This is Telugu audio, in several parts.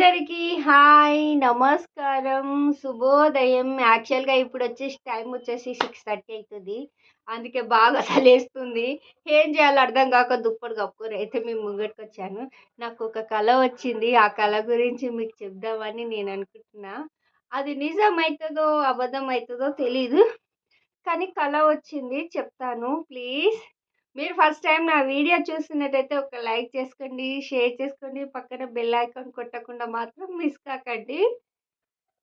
అందరికీ హాయ్ నమస్కారం. శుభోదయం. యాక్చువల్గా ఇప్పుడు వచ్చేసి టైం వచ్చేసి సిక్స్ థర్టీ అవుతుంది అందుకే బాగా చలేస్తుంది ఏం చేయాలో అర్థం కాక దుప్పటి కప్పుకొని అయితే మేము ముంగటికి వచ్చాను నాకు ఒక కళ వచ్చింది. ఆ కళ గురించి మీకు చెప్దామని నేను అనుకుంటున్నా. అది నిజం అవుతుందో అబద్ధం అవుతుందో తెలీదు. కానీ కళ వచ్చింది. చెప్తాను. ప్లీజ్ మీరు ఫస్ట్ టైం నా వీడియో చూస్తున్నట్టయితే ఒక లైక్ చేసుకోండి షేర్ చేసుకోండి పక్కన బెల్ ఐకాన్ కొట్టకుండా మాత్రం మిస్ కాకండి.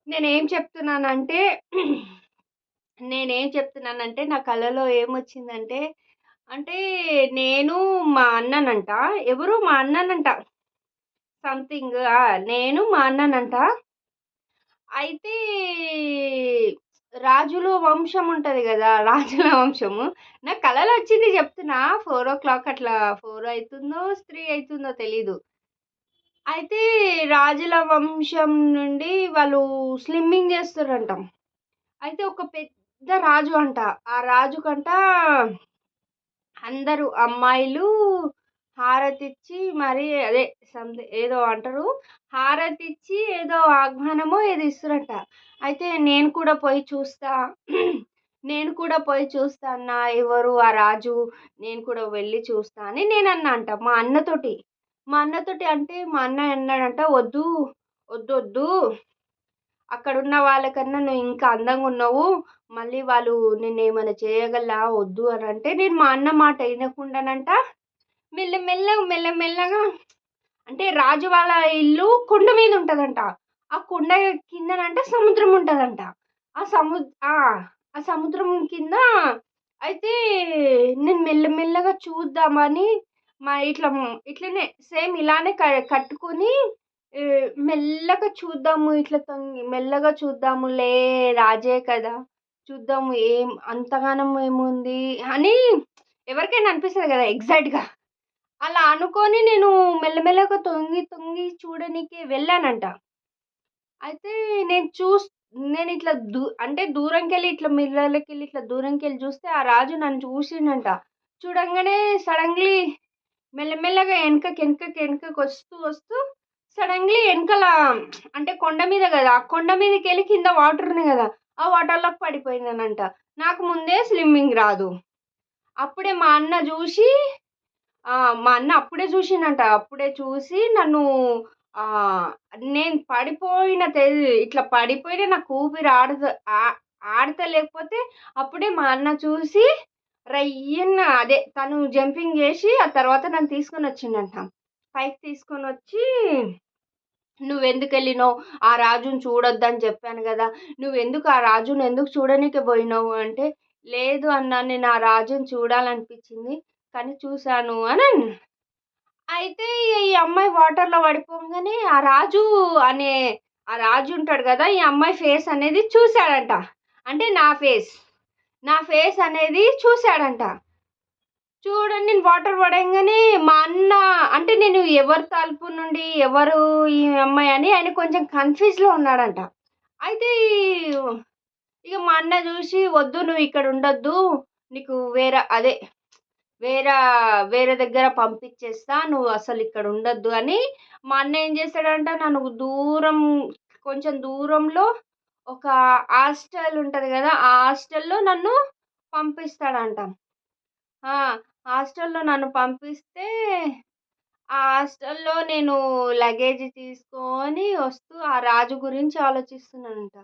నేనేం చెప్తున్నానంటే నేనేం చెప్తున్నానంటే నా కళలో ఏమొచ్చిందంటే అంటే నేను మా అన్ననంట ఎవరు మా అన్ననంట సంథింగ్ నేను మా అన్ననంట. అయితే రాజుల వంశం ఉంటుంది కదా రాజుల వంశము. నాకు కళలు వచ్చింది చెప్తున్నా. ఫోర్ ఓ క్లాక్ అట్లా ఫోర్ అవుతుందో త్రీ అవుతుందో తెలీదు. అయితే రాజుల వంశం నుండి వాళ్ళు స్లిమ్మింగ్ చేస్తారంట. అయితే ఒక పెద్ద రాజు అంట. ఆ రాజు కంట అందరూ అమ్మాయిలు హారతిచ్చి మరి అదే సంథింగ్ ఏదో అంటారు. హారతిచ్చి ఏదో ఆహ్వానమో ఏదో ఇస్తారంట. అయితే నేను కూడా పోయి చూస్తా. నేను కూడా పోయి చూస్తా అన్న ఎవరు ఆ రాజు? నేను కూడా వెళ్ళి చూస్తా అని నేను అన్న అంట మా అన్నతోటి. మా అన్నతోటి అంటే మా అన్న అన్నాడంట వద్దు వద్దు వద్దు. అక్కడ ఉన్న వాళ్ళకన్నా నువ్వు ఇంకా అందంగా ఉన్నావు. మళ్ళీ వాళ్ళు నిన్ను ఏమైనా చేయగలరా? వద్దు అని అంటే నేను మా అన్న మాట వినకుండానంట. మెల్లమెల్లగా మెల్లమెల్లగా అంటే రాజు వాళ్ళ ఇల్లు కొండ మీద ఉంటుందంట. ఆ కొండ కిందనంట సముద్రం ఉంటుందంట. ఆ సము ఆ సముద్రం కింద అయితే నేను మెల్లమెల్లగా చూద్దామని మా ఇట్లా ఇట్లనే సేమ్ ఇలానే క కట్టుకొని మెల్లగా చూద్దాము ఇట్లా తొంగి మెల్లగా చూద్దాములే రాజే కదా. చూద్దాము ఏం అంతగానం ఏముంది అని ఎవరికైనా అనిపిస్తుంది కదా ఎగ్జాక్ట్గా. అలా అనుకొని నేను మెల్లమెల్లగా తొంగి తొంగి చూడనీకి వెళ్ళానంట. అయితే నేను చూస్ నేను ఇట్లా దూ అంటే దూరంకి వెళ్ళి ఇట్లా మిర్రర్లోకి వెళ్ళి ఇట్లా దూరంకి వెళ్ళి చూస్తే ఆ రాజు నన్ను చూసిండంట. చూడంగానే సడన్లీ మెల్లమెల్లగా వెనకకి వెనకకి వెనకకి వస్తూ వస్తూ సడన్లీ వెనకల అంటే కొండ మీద కదా ఆ కొండ మీదకి వెళ్ళి కింద వాటర్ ఉన్నాయి కదా ఆ వాటర్లోకి పడిపోయిందనంట. నాకు ముందే స్విమ్మింగ్ రాదు. అప్పుడే మా అన్న చూసి మా అన్న అప్పుడే చూసిండంట. అప్పుడే చూసి నన్ను నేను పడిపోయిన తెలి ఇట్లా పడిపోయిన నాకు ఊపిరి ఆడత ఆడతలేకపోతే అప్పుడే మా అన్న చూసి రయ్యన్న అదే తను జంపింగ్ చేసి ఆ తర్వాత నన్ను తీసుకొని వచ్చిండంట. పైకి తీసుకొని వచ్చి నువ్వెందుకు వెళ్ళినావు? ఆ రాజుని చూడొద్దని చెప్పాను కదా. నువ్వెందుకు ఆ రాజుని ఎందుకు చూడనీకి పోయినావు? అంటే లేదు అన్న నేను ఆ రాజుని చూడాలనిపించింది. కానీ చూశాను అని అయితే ఈ అమ్మాయి వాటర్లో పడిపోగానే ఆ రాజు అనే ఆ రాజు ఉంటాడు కదా ఈ అమ్మాయి ఫేస్ అనేది చూశాడంట. అంటే నా ఫేస్ నా ఫేస్ అనేది చూశాడంట. చూడండి నేను వాటర్ పడగానే మా అన్న అంటే నేను ఎవరి తలుపు నుండి ఎవరు ఈ అమ్మాయి అని ఆయన కొంచెం కన్ఫ్యూజ్లో ఉన్నాడంట. అయితే ఇక మా అన్న చూసి వద్దు నువ్వు ఇక్కడ ఉండొద్దు నీకు వేరే అదే వేరే వేరే దగ్గర పంపించేస్తా నువ్వు అసలు ఇక్కడ ఉండొద్దు అని మా అన్న ఏం చేస్తాడంట నన్ను దూరం కొంచెం దూరంలో ఒక హాస్టల్ ఉంటుంది కదా ఆ హాస్టల్లో నన్ను పంపిస్తాడంట. హాస్టల్లో నన్ను పంపిస్తే ఆ హాస్టల్లో నేను లగేజ్ తీసుకొని వస్తూ ఆ రాజు గురించి ఆలోచిస్తున్నానంట.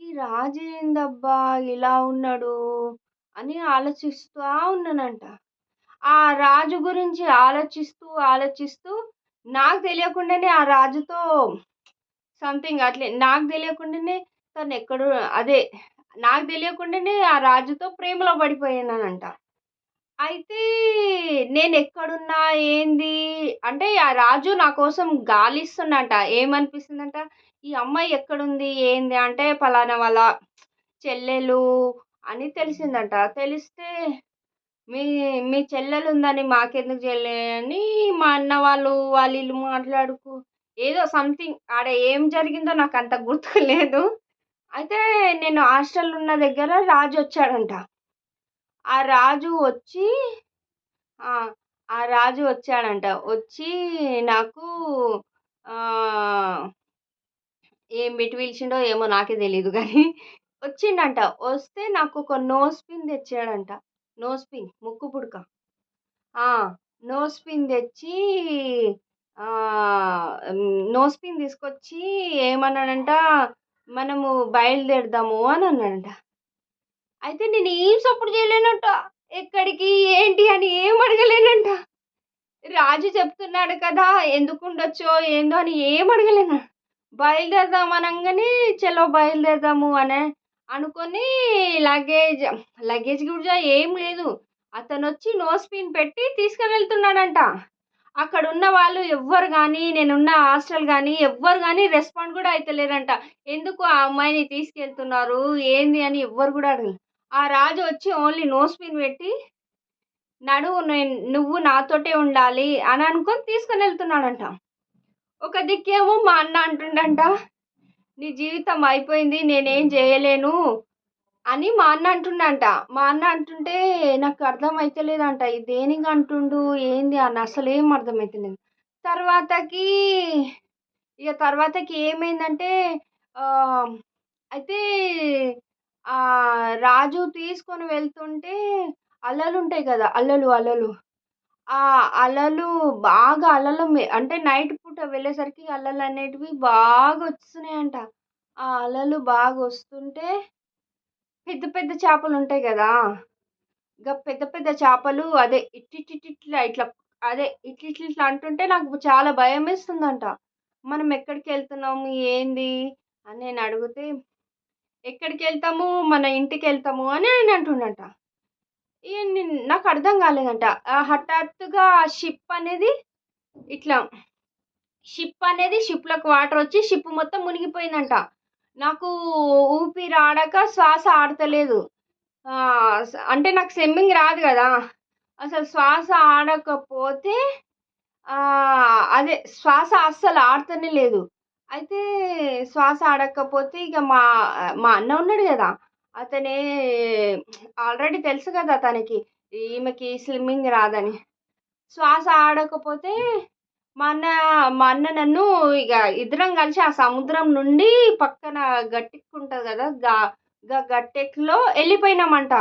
ఈ రాజు ఏందబ్బా ఇలా ఉన్నాడు అని ఆలోచిస్తూ ఉన్నానంట. ఆ రాజు గురించి ఆలోచిస్తూ ఆలోచిస్తూ నాకు తెలియకుండానే ఆ రాజుతో సంథింగ్ అట్లే నాకు తెలియకుండానే తను ఎక్కడో అదే నాకు తెలియకుండానే ఆ రాజుతో ప్రేమలో పడిపోయానంట అయితే నేను ఎక్కడున్నా ఏంది? అంటే ఆ రాజు నా కోసం గాలిస్తుండంట ఏమనిపిస్తుందంట? ఈ అమ్మాయి ఎక్కడుంది? ఏంది? అంటే పలానా వాళ్ళ చెల్లెలు అని తెలిసిందంట. తెలిస్తే మీ మీ చెల్లెలు ఉందని మాకెందుకు చెల్లె అని మా అన్న వాళ్ళు వాళ్ళ ఇల్లు మాట్లాడుకు ఏదో సంథింగ్ ఆడ ఏం జరిగిందో నాకు అంత గుర్తు లేదు అయితే నేను హాస్టల్ ఉన్న దగ్గర రాజు వచ్చాడంట ఆ రాజు వచ్చి ఆ రాజు వచ్చాడంట వచ్చి నాకు ఏం పెట్టి పిలిచిండో ఏమో నాకే తెలియదు కానీ వచ్చిండంట. వస్తే నాకు ఒక నోస్ పిన్ తెచ్చాడంట. నోస్ పిన్ ముక్కు పుడక. నో నోస్ పిన్ తెచ్చి నో స్పిన్ నోస్ పిన్ తీసుకొచ్చి ఏమన్నాడంట, మనము బయలుదేరుదాము అని అన్నాడంట. అయితే నేను ఏం సపోర్ట్ చేయలేనంట. ఎక్కడికి, ఏంటి అని ఏం అడగలేనంట. రాజు చెప్తున్నాడు కదా! ఎందుకుండొచ్చో ఏందో అని ఏం అడగలేను. బయలుదేరదాం అనగానే చలో బయలుదేరదాము అనే అనుకొని లగేజ్ లగేజ్ కూడా ఏం లేదు. అతను వచ్చి నోస్ పిన్ పెట్టి తీసుకుని వెళ్తున్నాడంట. అక్కడున్న వాళ్ళు ఎవ్వరు కానీ నేనున్న హాస్టల్ కానీ ఎవ్వరు కానీ రెస్పాండ్ కూడా అవుతలేరంట ఎందుకు ఆ అమ్మాయిని తీసుకెళ్తున్నారు? ఏంది అని ఎవ్వరు కూడా అడగలేదు ఆ రాజు వచ్చి ఓన్లీ నోస్ పిన్ పెట్టి, నడువు నువ్వు నాతోటే ఉండాలి అని అనుకొని తీసుకుని వెళ్తున్నాడంట. ఒక దిక్కేమో మా అన్న అంటుండంట, నీ జీవితం అయిపోయింది. నేనేం చేయలేను అని మా అన్న అంటుండంట. మా అన్న అంటుంటే నాకు అర్థం అవుతలేదంట ఇది దేనికి అంటుండు? ఏంది అని అసలేం అర్థమైతలేదు. తర్వాతకి ఇక తర్వాతకి ఏమైందంటే అయితే రాజు తీసుకొని వెళ్తుంటే అలలుంటాయి కదా అలలు, అలలు. ఆ అలలు బాగా అలలు మె అంటే నైట్ పూట వెళ్ళేసరికి అలలు అనేటివి బాగా వస్తున్నాయంట. ఆ అలలు బాగా వస్తుంటే పెద్ద పెద్ద చేపలు ఉంటాయి కదా ఇగ పెద్ద పెద్ద చేపలు అదే ఇట్టిట్టిట్లా ఇట్లా అదే ఇట్లిట్లిట్లా అంటుంటే నాకు చాలా భయమేస్తుందంట. మనం ఎక్కడికి వెళ్తున్నాము ఏంది? అని నేను అడిగితే, ఎక్కడికి వెళ్తాము మన ఇంటికెళ్తాము అని ఆయన అంటుండంట. ఇగ నేను నాకు అర్థం కాలేదంట. హఠాత్తుగా షిప్ అనేది ఇట్లా షిప్ అనేది షిప్‌లోకి వాటర్ వచ్చి షిప్ మొత్తం మునిగిపోయిందంట. నాకు ఊపిరి ఆడక శ్వాస ఆడతలేదు. అంటే నాకు స్విమ్మింగ్ రాదు కదా అసలు శ్వాస ఆడకపోతే అదే శ్వాస అస్సలు ఆడతనే లేదు. అయితే శ్వాస ఆడకపోతే ఇక మా మా అన్న ఉన్నాడు కదా అతనే ఆల్రెడీ తెలుసు కదా తనకి, ఈమెకి స్విమ్మింగ్ రాదని. శ్వాస ఆడకపోతే మా అన్న మా అన్న నన్ను ఇక ఇద్దరం కలిసి ఆ సముద్రం నుండి పక్కన గట్టెక్కుంటుంది కదా గా గా వెళ్ళిపోయినామంట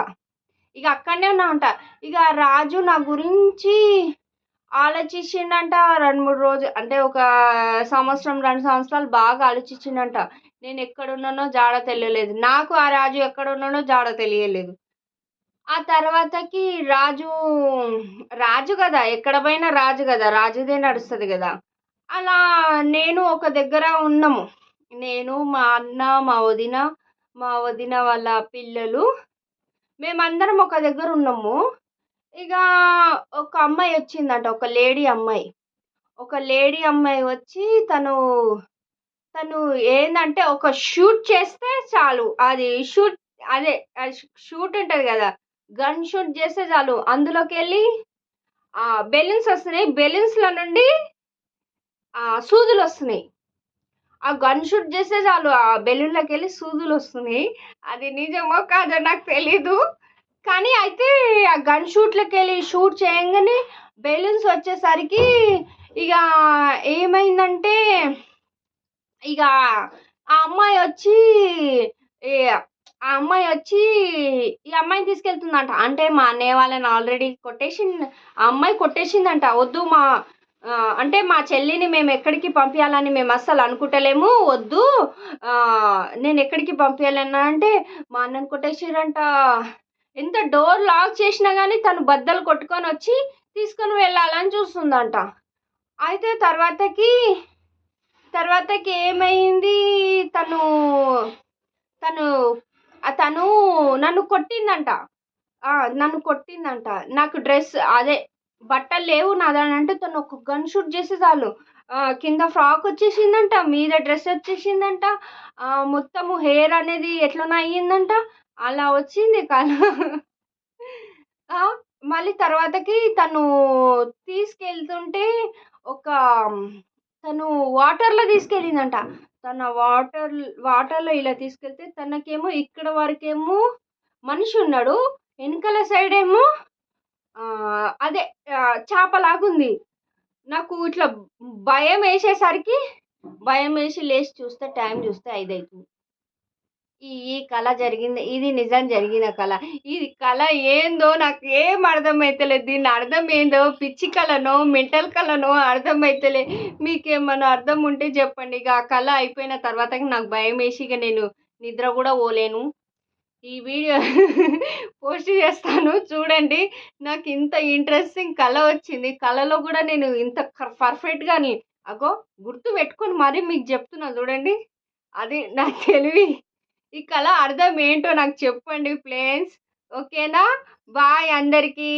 ఇక అక్కడనే ఉన్నామంట. ఇక రాజు నా గురించి ఆలోచించిండంట రెండు మూడు రోజులు అంటే ఒక సంవత్సరం, రెండు సంవత్సరాలు బాగా ఆలోచించిండంట. నేను ఎక్కడున్నానో జాడ తెలియలేదు. నాకు ఆ రాజు ఎక్కడున్నానో జాడ తెలియలేదు. ఆ తర్వాతకి రాజు రాజు కదా ఎక్కడ పోయినా రాజు కదా రాజుదే నడుస్తుంది కదా అలా నేను ఒక దగ్గర ఉన్నాము. నేను, మా అన్న, మా వదిన, మా వదిన వాళ్ళ పిల్లలు మేమందరం ఒక దగ్గర ఉన్నాము. ఇక ఒక అమ్మాయి వచ్చిందంట. ఒక లేడీ అమ్మాయి. ఒక లేడీ అమ్మాయి వచ్చి తను తను ఏంటంటే ఒక షూట్ చేస్తే చాలు. అది షూట్ అదే అది షూట్ ఉంటుంది కదా గన్ షూట్ చేస్తే చాలు. అందులోకెళ్ళి ఆ బెలూన్స్ వస్తున్నాయి. బెలూన్స్‌లో నుండి సూదులు వస్తున్నాయి ఆ గన్ షూట్ చేస్తే చాలు. ఆ బెలూన్లోకి వెళ్ళి సూదులు వస్తున్నాయి అది నిజమో కాదో నాకు తెలీదు. కానీ అయితే ఆ గన్ షూట్లోకి వెళ్ళి షూట్ చేయంగానే బెలూన్స్ వచ్చేసరికి ఇక ఏమైందంటే ఇక ఆ అమ్మాయి వచ్చి ఆ అమ్మాయి వచ్చి ఈ అమ్మాయిని తీసుకెళ్తుందంట. అంటే మా అన్నయ్య వాళ్ళని ఆల్రెడీ కొట్టేసింది ఆ అమ్మాయి కొట్టేసిందంట. వద్దు మా అంటే మా చెల్లిని మేము ఎక్కడికి పంపించాలని మేము అస్సలు అనుకుంటలేము. వద్దు నేను ఎక్కడికి పంపించాలన్నా అంటే మా అన్నని కొట్టేసిర్రంట. ఎంత డోర్ లాక్ చేసినా కానీ తను బద్దలు కొట్టుకొని వచ్చి తీసుకొని వెళ్ళాలని చూస్తుందంట. అయితే తర్వాతకి తర్వాతకి ఏమైంది తను తను తను నన్ను కొట్టిందంట. నన్ను కొట్టిందంట. నాకు డ్రెస్ అదే బట్టలు లేవు నాదనంటే తను ఒక గన్ షూట్ చేసి చాలు కింద ఫ్రాక్ వచ్చేసిందంట. మీద డ్రెస్ వచ్చేసిందంట. మొత్తము హెయిర్ అనేది ఎట్లనో అయ్యిందంట. అలా వచ్చింది కల మళ్ళీ తర్వాతకి తను తీసుకెళ్తుంటే ఒక తను వాటర్‌లో తీసుకెళ్ళిందంట. తన వాటర్ వాటర్‌లో ఇలా తీసుకెళ్తే తనకేమో ఇక్కడ వరకేమో మనిషి ఉన్నాడు. వెనకాల సైడ్ ఏమో అదే చేపలాగుంది. నాకు ఇట్లా భయం వేసేసరికి భయం వేసి లేచి చూస్తే టైం చూస్తే ఐదు అవుతుంది ఈ ఈ కళ జరిగింది ఇది నిజం జరిగిన కళ. ఇది కళ ఏందో నాకు ఏం అర్థమవుతలేదు దీని అర్థం ఏందో పిచ్చి కళనో మెంటల్ కళనో అర్థమవుతలే మీకేమన్నా అర్థం ఉంటే చెప్పండి. ఇక ఆ కళ అయిపోయిన తర్వాత నాకు భయం వేసి ఇక నేను నిద్ర కూడా పోలేను. ఈ వీడియో పోస్ట్ చేస్తాను చూడండి. నాకు ఇంత ఇంట్రెస్టింగ్ కళ వచ్చింది. కళలో కూడా నేను ఇంత పర్ఫెక్ట్గా అగో గుర్తు పెట్టుకొని మరీ మీకు చెప్తున్నా చూడండి. అది నా తెలివి ఈ కళ అర్థం ఏంటో నాకు చెప్పండి ప్లేన్స్ ఓకేనా? బాయ్ అందరికీ.